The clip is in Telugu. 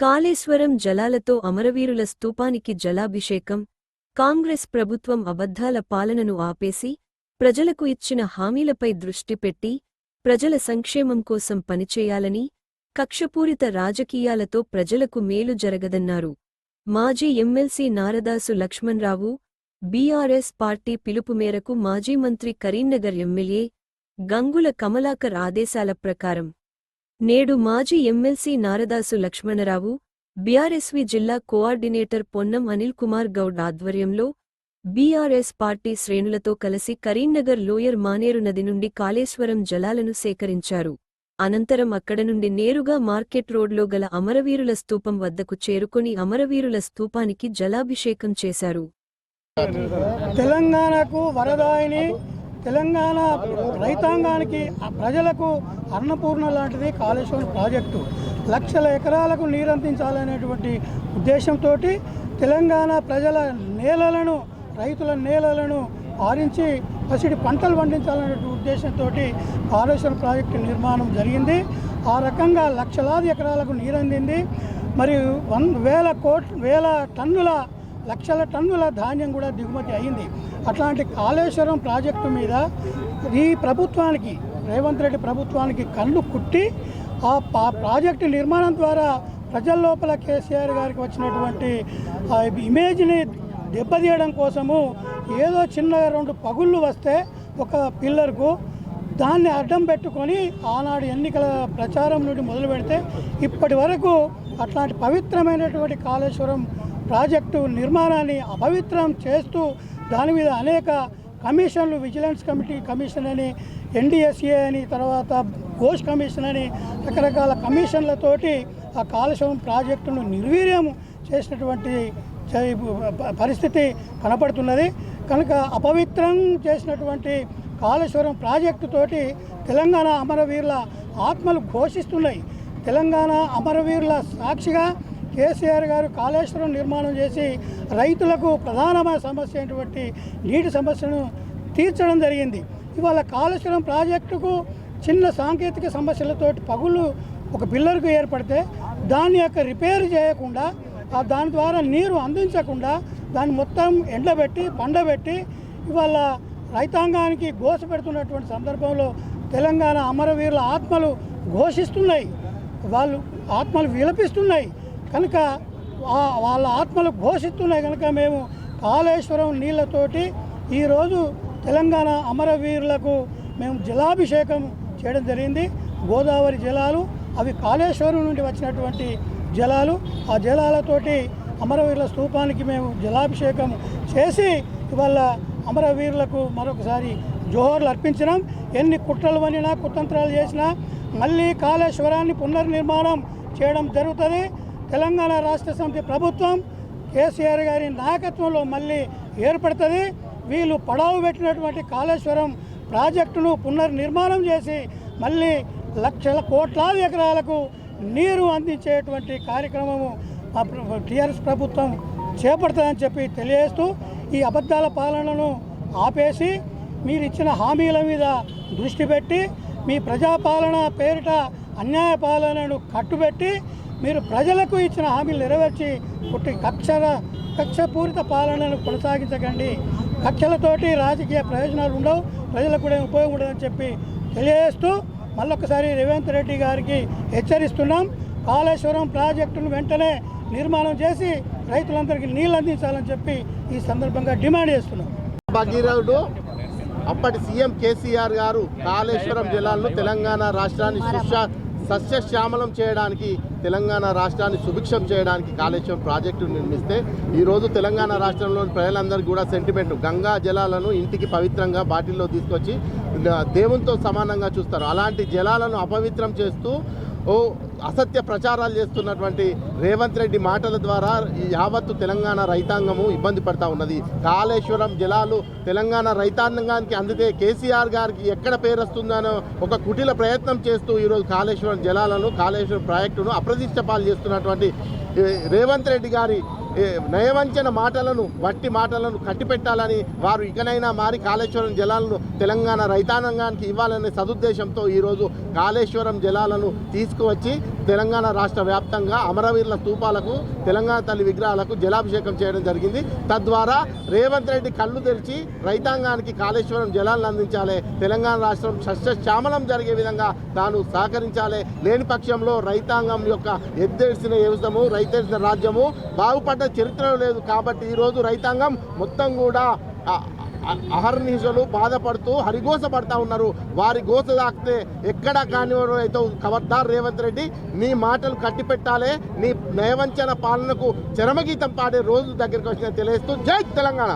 కాళేశ్వరం జలాలతో అమరవీరుల స్తూపానికి జలాభిషేకం కాంగ్రెస్ ప్రభుత్వం అబద్ధాల పాలనను ఆపేసి ప్రజలకు ఇచ్చిన హామీలపై దృష్టి పెట్టి ప్రజల సంక్షేమం కోసం పనిచేయాలని కక్షపూరిత రాజకీయాలతో ప్రజలకు మేలు జరగదన్నారు. మాజీ MLC Naradasu Lakshmanarao BRS party పిలుపు మేరకు మాజీ మంత్రి కరీంనగర్ ఎమ్మెల్యే గంగుల కమలాకర్ ఆదేశాల ప్రకారం నేడు మాజీ ఎమ్మెల్సీ నారదాసు లక్ష్మణరావు బీఆర్ఎస్వి జిల్లా కోఆర్డినేటర్ పొన్నం అనిల్ కుమార్ గౌడ్ ఆధ్వర్యంలో బీఆర్ఎస్ పార్టీ శ్రేణులతో కలిసి కరీంనగర్ లోయర్ మానేరు నది నుండి కాళేశ్వరం జలాలను సేకరించారు. అనంతరం అక్కడ నుండి నేరుగా మార్కెట్ రోడ్లో గల అమరవీరుల స్తూపం వద్దకు చేరుకుని అమరవీరుల స్తూపానికి జలాభిషేకం చేశారు. తెలంగాణకు వరదాయిని తెలంగాణ రైతాంగానికి ఆ ప్రజలకు అన్నపూర్ణ లాంటిది కాళేశ్వరం ప్రాజెక్టు. లక్షల ఎకరాలకు నీరందించాలనేటువంటి ఉద్దేశంతో తెలంగాణ ప్రజల నేలలను రైతుల నేలలను ఆరించి పసిడి పంటలు పండించాలనే ఉద్దేశంతో కాళేశ్వరం ప్రాజెక్టు నిర్మాణం జరిగింది. ఆ రకంగా లక్షలాది ఎకరాలకు నీరందింది. మరియు వన్ వేల కోట్ వేల టన్నుల లక్షల టన్నుల ధాన్యం కూడా దిగుమతి అయింది. అట్లాంటి కాళేశ్వరం ప్రాజెక్టు మీద ఈ ప్రభుత్వానికి రేవంత్ రెడ్డి ప్రభుత్వానికి కళ్ళు కుట్టి ఆ పా- ప్రాజెక్టు నిర్మాణం ద్వారా ప్రజల లోపల కేసీఆర్ గారికి వచ్చినటువంటి ఇమేజ్ని దెబ్బతీయడం కోసము ఏదో చిన్న రెండు పగుళ్ళు వస్తే ఒక పిల్లర్కు దాన్ని అడ్డం పెట్టుకొని ఆనాడు ఎన్నికల ప్రచారం నుండి మొదలు పెడితే ఇప్పటి వరకు అట్లాంటి పవిత్రమైనటువంటి కాళేశ్వరం ప్రాజెక్టు నిర్మాణాన్ని అపవిత్రం చేస్తూ దాని మీద అనేక కమిషన్లు విజిలెన్స్ కమిటీ కమిషన్ అని ఎన్డిఎస్ఏ అని తర్వాత ఘోష్ కమిషన్ అని రకరకాల కమిషన్లతోటి ఆ కాలుష్యం ప్రాజెక్టును నిర్వీర్యం చేసినటువంటి పరిస్థితి కనపడుతున్నది. కనుక అపవిత్రం చేసినటువంటి కాళేశ్వరం ప్రాజెక్టు తోటి తెలంగాణ అమరవీరుల ఆత్మలు ఘోషిస్తున్నాయి. తెలంగాణ అమరవీరుల సాక్షిగా కేసీఆర్ గారు కాళేశ్వరం నిర్మాణం చేసి రైతులకు ప్రధానమైన సమస్య అయినటువంటి నీటి సమస్యను తీర్చడం జరిగింది. ఇవాళ కాళేశ్వరం ప్రాజెక్టుకు చిన్న సాంకేతిక సమస్యలతోటి పగులు ఒక పిల్లర్కు ఏర్పడితే దాని యొక్క రిపేర్ చేయకుండా దాని ద్వారా నీరు అందించకుండా దాన్ని మొత్తం ఎండబెట్టి పండబెట్టి ఇవాళ రైతాంగానికి ఘోష పెడుతున్నటువంటి సందర్భంలో తెలంగాణ అమరవీరుల ఆత్మలు ఘోషిస్తున్నాయి. వాళ్ళు ఆత్మలు విలపిస్తున్నాయి. కనుక వాళ్ళ ఆత్మలు ఘోషిస్తున్నాయి కనుక మేము కాళేశ్వరం నీళ్ళతోటి ఈరోజు తెలంగాణ అమరవీరులకు మేము జలాభిషేకం చేయడం జరిగింది. గోదావరి జలాలు అవి కాళేశ్వరం నుండి వచ్చినటువంటి జలాలు ఆ జలాలతోటి అమరవీరుల స్తూపానికి మేము జలాభిషేకం చేసి ఇవాళ అమరవీరులకు మరొకసారి జోహర్లు అర్పించినాం. ఎన్ని కుట్రలు వనినా కుతంత్రాలు చేసినా మళ్ళీ కాళేశ్వరాన్ని పునర్నిర్మాణం చేయడం జరుగుతుంది. తెలంగాణ రాష్ట్ర సమితి ప్రభుత్వం కేసీఆర్ గారి నాయకత్వంలో మళ్ళీ ఏర్పడుతుంది. వీళ్ళు పడవ పెట్టినటువంటి కాళేశ్వరం ప్రాజెక్టును పునర్నిర్మాణం చేసి మళ్ళీ లక్షల కోట్లాది ఎకరాలకు నీరు అందించేటువంటి కార్యక్రమము టీఆర్ఎస్ ప్రభుత్వం చేపడుతుందని చెప్పి తెలియజేస్తూ ఈ అబద్ధాల పాలనను ఆపేసి మీరు ఇచ్చిన హామీల మీద దృష్టి పెట్టి మీ ప్రజాపాలన పేరిట అన్యాయ పాలనను కట్టుబెట్టి మీరు ప్రజలకు ఇచ్చిన హామీలు నెరవేర్చి పుట్టి కక్షర కక్షపూరిత పాలనను కొనసాగించకండి. కక్షలతోటి రాజకీయ ప్రయోజనాలు ఉండవు ప్రజలకు కూడా ఉపయోగం ఉండదని చెప్పి తెలియజేస్తూ మళ్ళొకసారి రేవంత్ రెడ్డి గారికి హెచ్చరిస్తున్నాం. కాళేశ్వరం ప్రాజెక్టును వెంటనే నిర్మాణం చేసి రైతులందరికీ నీళ్ళు అందించాలని చెప్పి ఈ సందర్భంగా డిమాండ్ చేస్తున్నాం. భగీరథుడు అప్పటి సీఎం కేసీఆర్ గారు కాళేశ్వరం జిల్లాలో తెలంగాణ రాష్ట్రాన్ని సుశా సస్యశ్యామలం చేయడానికి తెలంగాణ రాష్ట్రాన్ని సుభిక్షం చేయడానికి కాళేశ్వరం ప్రాజెక్టు నిర్మిస్తే ఈరోజు తెలంగాణ రాష్ట్రంలోని ప్రజలందరికీ కూడా సెంటిమెంట్ గంగా జలాలను ఇంటికి పవిత్రంగా బాటిల్లో తీసుకొచ్చి దేవునితో సమానంగా చూస్తారు. అలాంటి జలాలను అపవిత్రం చేస్తూ ఓ అసత్య ప్రచారాలు చేస్తున్నటువంటి రేవంత్ రెడ్డి మాటల ద్వారా యావత్తు తెలంగాణ రైతాంగము ఇబ్బంది పడతా ఉన్నది. కాళేశ్వరం జలాలు తెలంగాణ రైతాంగానికి అందితే కేసీఆర్ గారికి ఎక్కడ పేరు వస్తుందనో ఒక కుటిల ప్రయత్నం చేస్తూ ఈరోజు కాళేశ్వరం జలాలను కాళేశ్వరం ప్రాజెక్టును అప్రతిష్టపాలు చేస్తున్నటువంటి రేవంత్ రెడ్డి గారి నయవంచన మాటలను వట్టి మాటలను కట్టిపెట్టాలని వారు ఇకనైనా మారి కాళేశ్వరం జలాలను తెలంగాణ రైతాంగానికి ఇవ్వాలనే సదుద్దేశంతో ఈరోజు కాళేశ్వరం జలాలను తీసుకువచ్చి తెలంగాణ రాష్ట్ర వ్యాప్తంగా అమరవీరుల తూపాలకు తెలంగాణ తల్లి విగ్రహాలకు జలాభిషేకం చేయడం జరిగింది. తద్వారా రేవంత్ రెడ్డి కళ్ళు తెరిచి రైతాంగానికి కాళేశ్వరం జలాలను అందించాలి. తెలంగాణ రాష్ట్రం సస్యశ్యామలం జరిగే విధంగా తాను సహకరించాలి. లేని పక్షంలో రైతాంగం యొక్క ఎద్దేసిన వ్యవస్థము రైతేసిన రాజ్యము బాగుపడ్డ చరిత్ర లేదు. కాబట్టి ఈరోజు రైతాంగం మొత్తం కూడా అహర్నిశలు బాధపడుతూ హరిగోస పడతా ఉన్నారు. వారి గోస తాకితే ఎక్కడ కానివారు అయితే ఖబర్దార్ రేవంత్ రెడ్డి నీ మాటలు కట్టి పెట్టాలే నీ నయవంచన పాలనకు చరమగీతం పాడే రోజు దగ్గరికి వచ్చిన తెలియస్తూ జై తెలంగాణ.